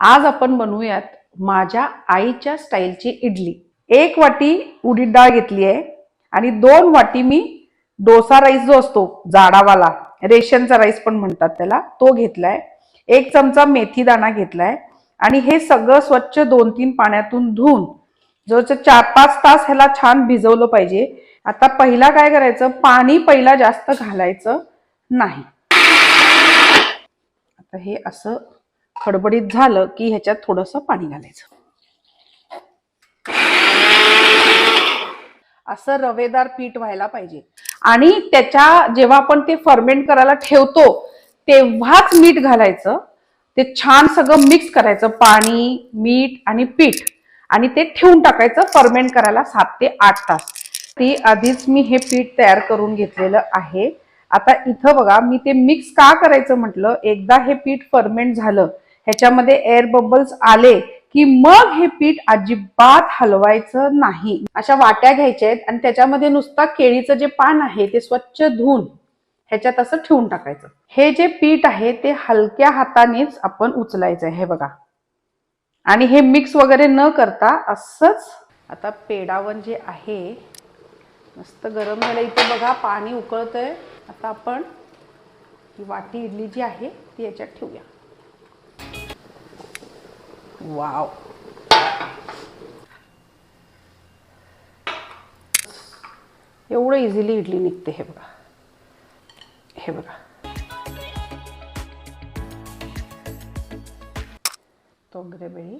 आज आपण बनवूयात माझ्या आईच्या स्टाईलची इडली. एक वाटी उडीद डाळ घेतली आहे आणि दोन वाटी मी डोसा राईस जो असतो जाडावाला रेशनचा राईस पण म्हणतात त्याला तो घेतलाय. एक चमचा मेथी दाणा घेतलाय आणि हे सगळं स्वच्छ दोन तीन पाण्यातून धुवून जवळचं चार पाच तास ह्याला छान भिजवलं पाहिजे. आता पहिला काय करायचं पाणी पहिला जास्त घालायचं नाही. आता हे असं खडबडीत झालं की ह्याच्यात थोडंसं पाणी घालायचं. असं रवेदार पीठ व्हायला पाहिजे. आणि त्याच्या जेव्हा आपण ते फर्मेंट करायला ठेवतो तेव्हाच मीठ घालायचं. ते छान सगळं मिक्स करायचं पाणी मीठ आणि पीठ. आणि ते ठेवून टाकायचं फर्मेंट करायला सात ते आठ तास. ती आधीच मी हे पीठ तयार करून घेतलेलं आहे. आता इथं बघा मी ते मिक्स का करायचं म्हटलं? एकदा हे पीठ फर्मेंट झालं ह्याच्यामध्ये एअर बबल्स आले की मग हे पीठ अजिबात हलवायचं नाही. अशा वाट्या घ्यायच्या आहेत आणि त्याच्यामध्ये नुसता केळीचं जे पान आहे ते स्वच्छ धुवून ह्याच्यात असं ठेवून टाकायचं. हे जे पीठ आहे ते हलक्या हातानेच आपण उचलायचं हे बघा. आणि हे मिक्स वगैरे न करता असंच आता पेडावण जे आहे मस्त गरम झालं. इथे बघा पाणी उकळतंय. आता आपण ही वाटी इडली जी आहे ती याच्यात ठेवूया. वाव एवढं इझिली इडली निघते हे बघा. हे बघा. तोंगरेबेळी